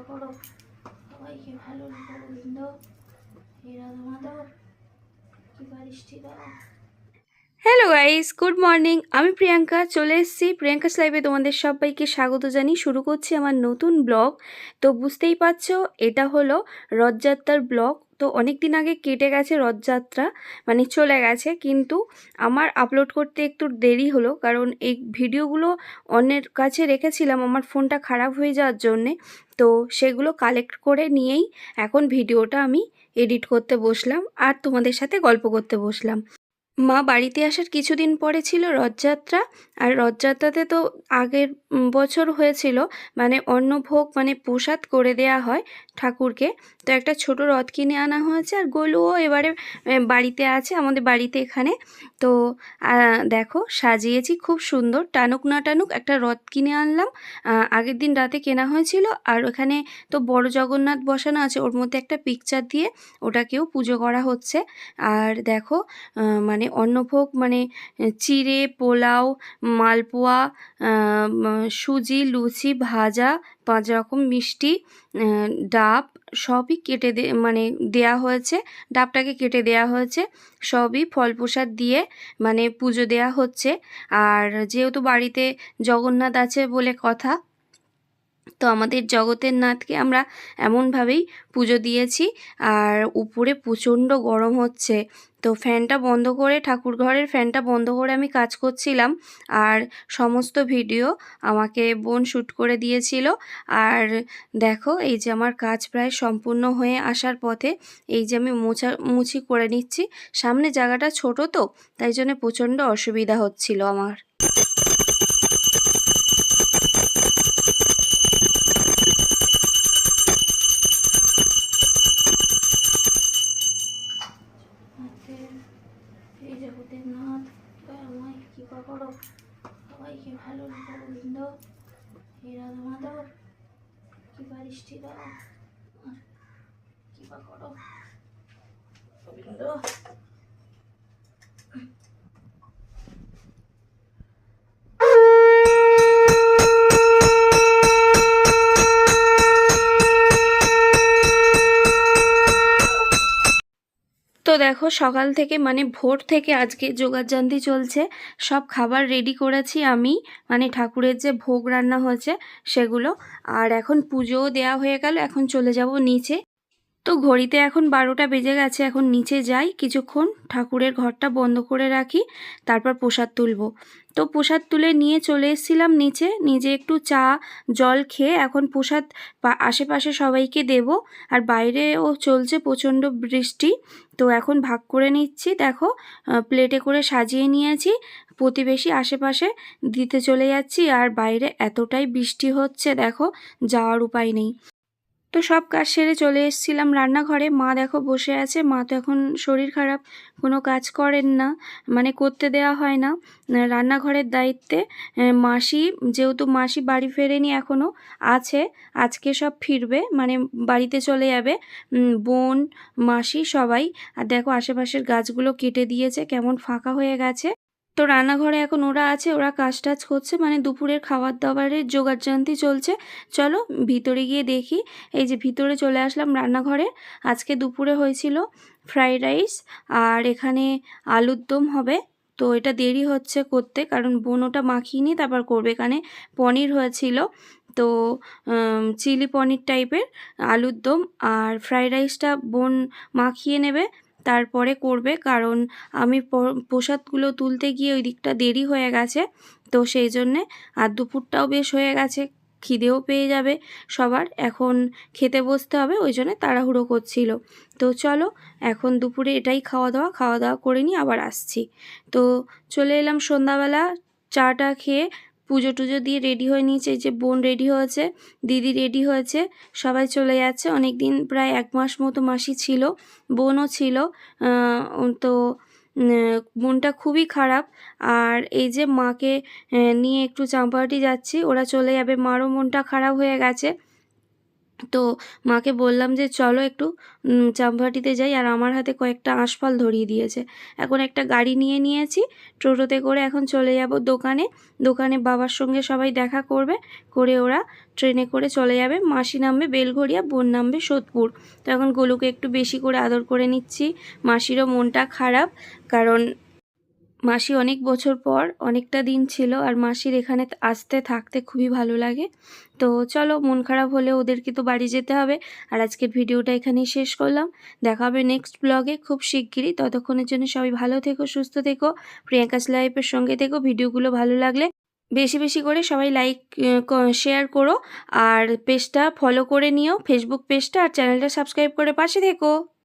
কৃপা করো সবাইকে ভালো রেখো গোবিন্দ হীরা মাধব কি দৃষ্টি দাও হ্যালো গাইস গুড মর্নিং আমি প্রিয়াঙ্কা চলে এসেছি প্রিয়াঙ্কাস লাইভে তোমাদের সবাইকে স্বাগত জানি শুরু করছি আমার নতুন ব্লগ। তো বুঝতেই পারছ, এটা হলো রথযাত্রার ব্লগ। তো অনেক দিন আগে কেটে গেছে রথযাত্রা মানে চলে গেছে, কিন্তু আমার আপলোড করতে একটু দেরি হলো, কারণ এই ভিডিওগুলো অন্যের কাছে রেখেছিলাম, আমার ফোনটা খারাপ হয়ে যাওয়ার জন্যে। তো সেগুলো কালেক্ট করে নিয়েই এখন ভিডিওটা আমি এডিট করতে বসলাম, আর তোমাদের সাথে গল্প করতে বসলাম। মা বাড়িতে আসার কিছুদিন পরে ছিল রথযাত্রা। আর রথযাত্রাতে তো আগের বছর হয়েছিল। মানে অন্নভোগ মানে প্রসাদ করে দেয়া হয়। ঠাকুরকে। তো একটা ছোট রথ কিনে আনা হয়েছে আর গোলুও এবারে বাড়িতে আছে আমাদের বাড়িতে এখানে। তো দেখো সাজিয়েছি খুব সুন্দর। টানুক না টানুক একটা রথ কিনে আনলাম। আগের দিন রাতে কেনা হয়েছিল আর ওখানে তো বড় জগন্নাথ বসানো আছে ওর মধ্যে একটা পিকচার দিয়ে ওটাকেও পুজো করা হচ্ছে। আর দেখো মানে অন্নভোগ মানে চিড়ে পোলাও মালপোয়া সুজি লুচি ভাজা পাঁচ রকম মিষ্টি আহ, ডাব সবই কেটে দে মানে দেয়া হয়েছে, ডাবটাকে কেটে দেয়া হয়েছে, সবই ফল প্রসাদ দিয়ে মানে পুজো দেয়া হচ্ছে। আর যেহেতু বাড়িতে জগন্নাথ আছে বলে কথা, তো আমাদের জগতের নাথকে আমরা এমনভাবেই পুজো দিয়েছি। আর উপরে প্রচণ্ড গরম হচ্ছে তো ফ্যানটা বন্ধ করে ঠাকুর ঘরের ফ্যানটা বন্ধ করে আমি কাজ করছিলাম। আর সমস্ত ভিডিও আমাকে বোন শ্যুট করে দিয়েছিল। আর দেখো, এই যে আমার কাজ প্রায় সম্পূর্ণ হয়ে আসার পথে এই যে আমি মোছা, মুছি করে নিচ্ছি। সামনে জায়গাটা ছোট তো, তাই জন্য প্রচণ্ড অসুবিধা হচ্ছিল আমার নাথের এই জগতের নাথ দয়াময় কৃপা করো সবাইকে ভালো রেখো গোবিন্দ হে রাধা মাধব কৃপা দৃষ্টি দাও। কৃপা করো। গোবিন্দ তো দেখো সকাল থেকে মানে ভোর থেকে আজকে যোগাযান্তি চলছে। সব খাবার রেডি করেছি আমি। মানে ঠাকুরের যে ভোগ রান্না হয়েছে সেগুলো। আর এখন পুজোও দেয়া হয়ে গেল। এখন চলে যাব নিচে। তো ঘড়িতে এখন বারোটা বেজে গেছে, এখন নিচে যাই। কিছুক্ষণ ঠাকুরের ঘরটা বন্ধ করে রাখি, তারপর প্রসাদ তুলব। তো প্রসাদ তুলে নিয়ে চলে এসেছিলাম নিচে, নিজে একটু চা, জল খেয়ে এখন প্রসাদ আশেপাশে সবাইকে দেব। আর বাইরেও চলছে প্রচণ্ড বৃষ্টি, তো এখন ভাগ করে নিচ্ছি। দেখো প্লেটে করে সাজিয়ে নিয়েছি, প্রতিবেশী আশেপাশে দিতে চলে যাচ্ছি। আর বাইরে এতটাই বৃষ্টি হচ্ছে, দেখো, যাওয়ার উপায় নেই। তো সব কাজ সেরে চলে এসেছিলাম রান্নাঘরে। মা দেখো বসে আছে। মা তো এখন শরীর খারাপ, কোনো কাজ করেন না মানে করতে দেওয়া হয় না। রান্নাঘরের দায়িত্বে মাসি, যেহেতু মাসি বাড়ি ফেরেনি এখনও আছে, আজকে সব ফিরবে মানে বাড়িতে চলে যাবে। বোন, মাসি সবাই, আর দেখো আশেপাশের গাছগুলো কেটে দিয়েছে, কেমন ফাঁকা হয়ে গেছে। তো রান্নাঘরে এখন ওরা আছে, ওরা কাজ টাজ করছে মানে দুপুরের খাবার দাবারের জোগাড়যন্ত্রী চলছে। চলো ভিতরে গিয়ে দেখি। এই যে ভিতরে চলে আসলাম রান্নাঘরে। আজকে দুপুরে হয়েছিল ফ্রাইড রাইস আর এখানে আলুর দম হবে। তো এটা দেরি হচ্ছে করতে, কারণ বোন ওটা মাখিয়ে তারপর করবে। এখানে পনির হয়েছিল, তো চিলি পনির টাইপের আলুর দম আর ফ্রাইড রাইসটা বোন মাখিয়ে নেবে। তারপরে করবে, কারণ আমি প্রসাদগুলো তুলতে গিয়ে ওই দিকটা দেরি হয়ে গেছে। তো সেই জন্যে আর দুপুরটাও বেশ হয়ে গেছে, খিদেও পেয়ে যাবে সবার। এখন খেতে বসতে হবে, ওই জন্য তাড়াহুড়ো করছিল। তো চলো, এখন দুপুরে এটাই খাওয়া দাওয়া খাওয়া দাওয়া করে নিই, আবার আসছি। তো চলে এলাম সন্ধ্যাবেলা, চাটা খেয়ে পুজো টুজো দিয়ে রেডি হয়ে নিয়েছে যে বোন রেডি হয়েছে, দিদি রেডি হয়েছে, সবাই চলে যাচ্ছে। অনেক দিন প্রায় এক মাস মতো মাসি ছিল, বোনও ছিল তো মনটা খুবই খারাপ। আর এই যে মাকে নিয়ে একটু চাম্পাহাটি যাচ্ছি, ওরা চলে যাবে, মারও মনটা খারাপ হয়ে গেছে। তো মাকে বললাম যে, চলো একটু চাম্পাহাটিতে যাই। আর আমার হাতে কয়েকটা আঁশফল ধরিয়ে দিয়েছে। এখন একটা গাড়ি নিয়ে নিয়েছি, টোটোতে করে এখন চলে যাব দোকানে। দোকানে বাবার সঙ্গে সবাই দেখা করবে, করে ওরা ট্রেনে করে চলে যাবে। মাসি নামবে বেলঘরিয়া বোন নামবে সোদপুর। তো এখন গোলুকে একটু বেশি করে আদর করে নিচ্ছি। মাসিরও মনটা খারাপ, কারণ মাসি অনেক বছর পর অনেকটা দিন ছিল আর মাসির এখানে আসতে, থাকতে খুবই ভালো লাগে। তো চলো, মন খারাপ হলে ওদেরকে তো বাড়ি যেতে হবে। আর আজকের ভিডিওটা এখানেই শেষ করলাম। দেখা হবে নেক্সট ব্লগে খুব শিগগিরই। ততক্ষণের জন্য সবাই ভালো থেকো, সুস্থ থেকো, প্রিয়াঙ্কাস লাইফের সঙ্গে থেকো। ভিডিওগুলো ভালো লাগলে বেশি বেশি করে সবাই লাইক শেয়ার করো। আর পেজটা ফলো করে নিও। ফেসবুক পেজটা আর চ্যানেলটা সাবস্ক্রাইব করে পাশে থেকো।